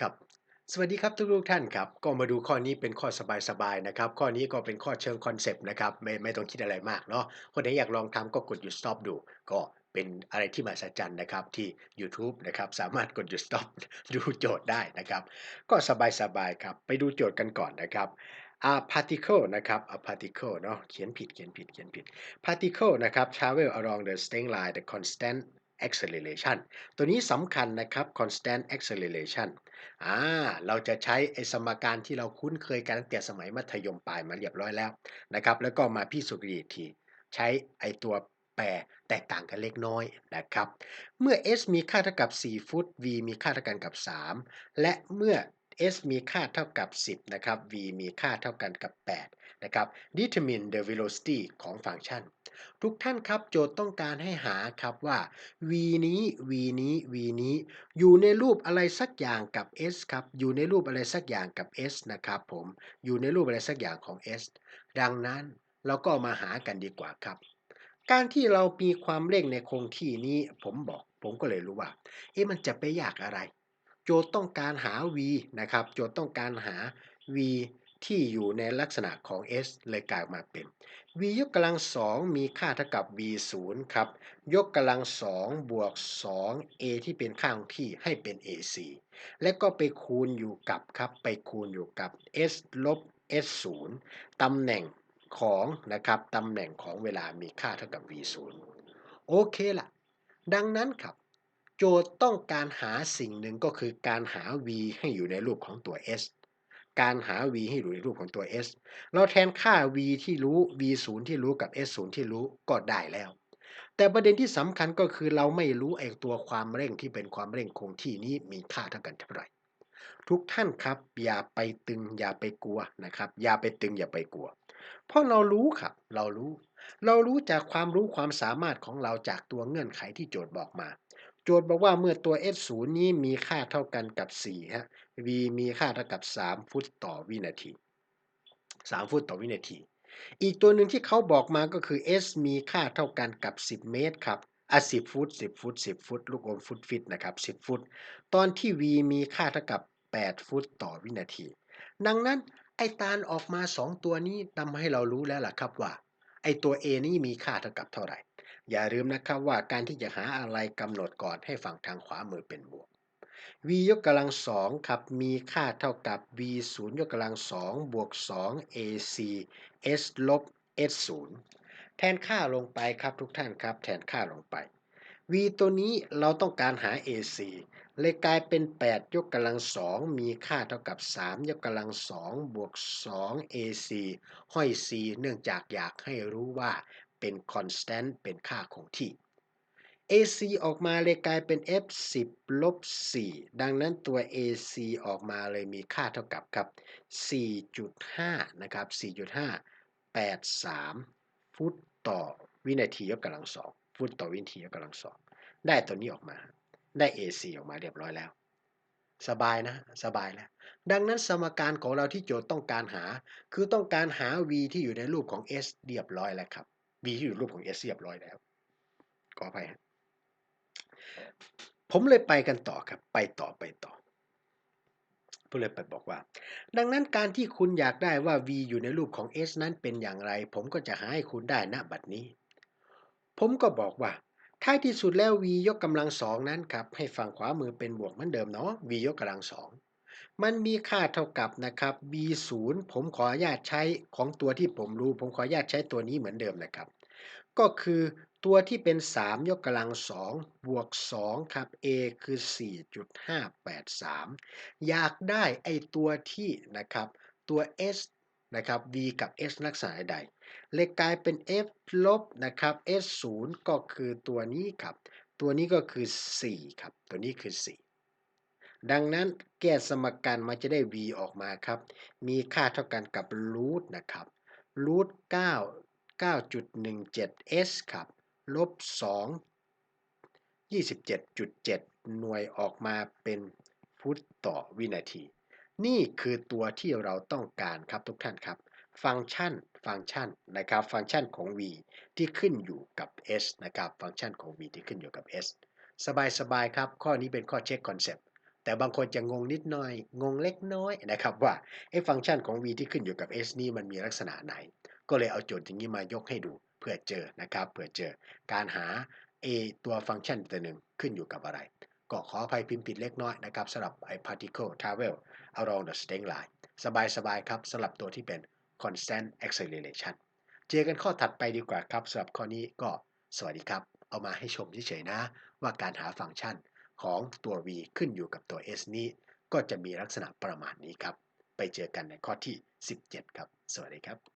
ครับ สวัสดีครับทุกๆท่านครับ ก็มาดูข้อนี้เป็นข้อสบายๆนะครับ ข้อนี้ก็เป็นข้อเชิงคอนเซปต์นะครับ ไม่ไม่ต้องคิดอะไรมากเนาะ คนไหนอยากลองทำก็กดหยุด stop ดู ก็เป็นอะไรที่มหัศจรรย์นะครับที่ยูทูบนะครับสามารถกดหยุด stop ดูโจทย์ได้นะครับ ก็สบายๆครับ ไปดูโจทย์กันก่อนนะครับ a particle นะครับ a particle เนาะเขียนผิดเขียนผิดเขียนผิด particle นะครับ travel along the straight line the constant acceleration ตัวนี้สำคัญนะครับ constant acceleration อ่าเราจะใช้ไอสมการที่เราคุ้นเคยกันตั้งแต่สมัยมัธยมปลายมาเรียบร้อยแล้วนะครับ แล้วก็มาพิสูจน์อีกทีใช้ไอตัวแปรแตกต่างกันเล็กน้อยนะครับ เมื่อ s มีค่าเท่ากับ 4 ฟุต v มีค่าเท่ากันกับ 3 และเมื่อ s มีค่าเท่ากับ 10 นะครับ v มีค่าเท่ากันกับ 8 นะครับ determine the velocity ของฟังก์ชัน ทุกท่านครับโจทย์ต้องการให้หาครับว่า v นี้ v นี้ v นี้ อยู่ในรูปอะไรสักอย่างกับ s ครับ อยู่ในรูปอะไรสักอย่างกับ s นะครับผม อยู่ในรูปอะไรสักอย่างของ s ดังนั้นเราก็มาหากันดีกว่าครับ การที่เรามีความเร่งในคงที่นี้ผมบอก ผมก็เลยรู้ว่า เอ๊ะมันจะไปยากอะไร โจทย์ต้องการหา v นะครับ โจทย์ต้องการหา v ที่อยู่ในลักษณะของ s เลยกลายมาเป็น v ยกกำลังสองมีค่าเท่ากับ v 0ครับ ยกกำลังสองบวก 2 a ที่เป็นค่าของที่ให้เป็น ac และก็ไปคูณอยู่กับครับ ไปคูณอยู่กับ s ลบ s 0ตำแหน่งของนะครับตำแหน่งของเวลามีค่าเท่ากับ v 0โอเคละดังนั้นครับ โจทย์ต้องการหาสิ่งหนึ่งก็คือการหา v ให้อยู่ในรูปของตัว s การหา v ให้อยู่ในรูปของตัว s เราแทนค่า v ที่รู้ v 0ที่รู้กับ s 0ที่รู้ก็ได้แล้ว แต่ประเด็นที่สำคัญก็คือเราไม่รู้ไอ้ตัวความเร่งที่เป็นความเร่งคงที่นี้มีค่าเท่ากันเท่าไหร่ทุกท่านครับอย่าไปตึงอย่าไปกลัวนะครับอย่าไปตึงอย่าไปกลัว เพราะเรารู้ครับ เรารู้ เรารู้จากความรู้ความสามารถของเราจากตัวเงื่อนไขที่โจทย์บอกมา จทย์บอกว่าเมื่อตัว s 0นี้มีค่าเท่ากันกับ4ฮะ v มีค่าเท่ากับ 3 ฟุตต่อวินาที 3 ฟุตต่อวินาที อีกตัวหนึ่งที่เขาบอกมาก็คือ s มีค่าเท่ากันกับ 10 เมตรครับอะ10 ฟุต 10 ฟุต 10 ฟุต ลูกอมฟุตฟิตนะครับ 10 ฟุต ตอนที่ v มีค่าเท่ากับ 8 ฟุตต่อวินาที ดังนั้นไอ้ตาลออกมา 2 ตัวนี้ทำให้เรารู้แล้วล่ะครับว่า ไอ้ตัว a นี้มีค่าเท่ากับเท่าไหร่ อย่าลืมนะครับว่าการที่จะหาอะไรกำหนดก่อนให้ฝั่งทางขวามือเป็นบวก v ยกกำลังสองครับมีค่าเท่ากับ v 0ยกกำลังสองบวก2 ac s ลบ s 0แทนค่าลงไปครับทุกท่านครับ แทนค่าลงไป v ตัวนี้เราต้องการหา ac เลยกลายเป็น 8 ยกกำลังสองมีค่าเท่ากับ 3 ยกกำลังสองบวก2 ac ห้อย c เนื่องจากอยากให้รู้ว่า เป็น constant เป็นค่าคงที่ AC ออกมาเลยกลายเป็น F 10ลบ4ดังนั้นตัว AC ออกมาเลยมีค่าเท่ากับครับ 4.5 นะครับ 4.583 ฟุตต่อวินาทียกกำลังสองฟุตต่อวินาทียกกำลังสองได้ตัวนี้ออกมา ได้ AC ออกมาเรียบร้อยแล้ว สบายนะ สบายแล้ว ดังนั้นสมการของเราที่โจทย์ต้องการหา คือต้องการหา v ที่อยู่ในรูปของ s เรียบร้อยแล้วครับ v ที่อยู่รูปของ s เรียบร้อยแล้วขออภัยผมเลยไปกันต่อครับ ไปต่อไปต่อผมเลยไปบอกว่า ดังนั้นการที่คุณอยากได้ว่า v อยู่ในรูปของ s นั้นเป็นอย่างไร ผมก็จะหาให้คุณได้ณบัดนี้ ผมก็บอกว่าท้ายที่สุดแล้ว v ยกกำลังสองนั้นครับ ให้ฝั่งขวามือเป็นบวกเหมือนเดิมเนาะ v ยกกำลังสอง มันมีค่าเท่ากับนะครับ v 0ผมขออนุญาตใช้ของตัวที่ผมรู้ ผมขออนุญาตใช้ตัวนี้เหมือนเดิมนะครับ ก็คือตัวที่เป็น 3 ยกกำลัง2บวก 2 ครับ a คือ 4.583 อยากได้ไอตัวที่นะครับตัว s นะครับ v กับ s ลักษณะใด เลยกลายเป็น f ลบนะครับ s 0ก็คือตัวนี้ครับ ตัวนี้ก็คือ 4 ครับ ตัวนี้คือ 4 ดังนั้นแก้สมการมันจะได้ v ออกมาครับ มีค่าเท่ากันกับรูทนะครับรูท9 9.17s ครับลบ2 27.7หน่วยออกมาเป็นฟุตต่อวินาที นี่คือตัวที่เราต้องการครับทุกท่านครับ ฟังก์ชันฟังก์ชันนะครับ ฟังก์ชันของ v ที่ขึ้นอยู่กับ s นะครับ ฟังก์ชันของ v ที่ขึ้นอยู่กับ s สบายๆครับ ข้อนี้เป็นข้อเช็คคอนเซปต์ แต่บางคนจะงงนิดหน่อย งงเล็กน้อยนะครับว่าไอ้ฟังก์ชันของ v ที่ขึ้นอยู่กับ s นี่มันมีลักษณะไหน ก็เลยเอาโจทย์อย่างนี้มายกให้ดูเพื่อเจอนะครับเพื่อเจอการหา a ตัวฟังก์ชันตัวหนึ่งขึ้นอยู่กับอะไร ก็ขออภัยพิมพ์ผิดเล็กน้อยนะครับสำหรับไอ้ particle travel around the straight line สบายๆครับสำหรับตัวที่เป็น constant acceleration เจอกันข้อถัดไปดีกว่าครับสำหรับข้อนี้ก็สวัสดีครับ เอามาให้ชมเฉยๆนะ ว่าการหาฟังก์ชัน ของตัว v ขึ้นอยู่กับตัว s นี้ ก็จะมีลักษณะประมาณนี้ครับ ไปเจอกันในข้อที่ 17 ครับ สวัสดีครับ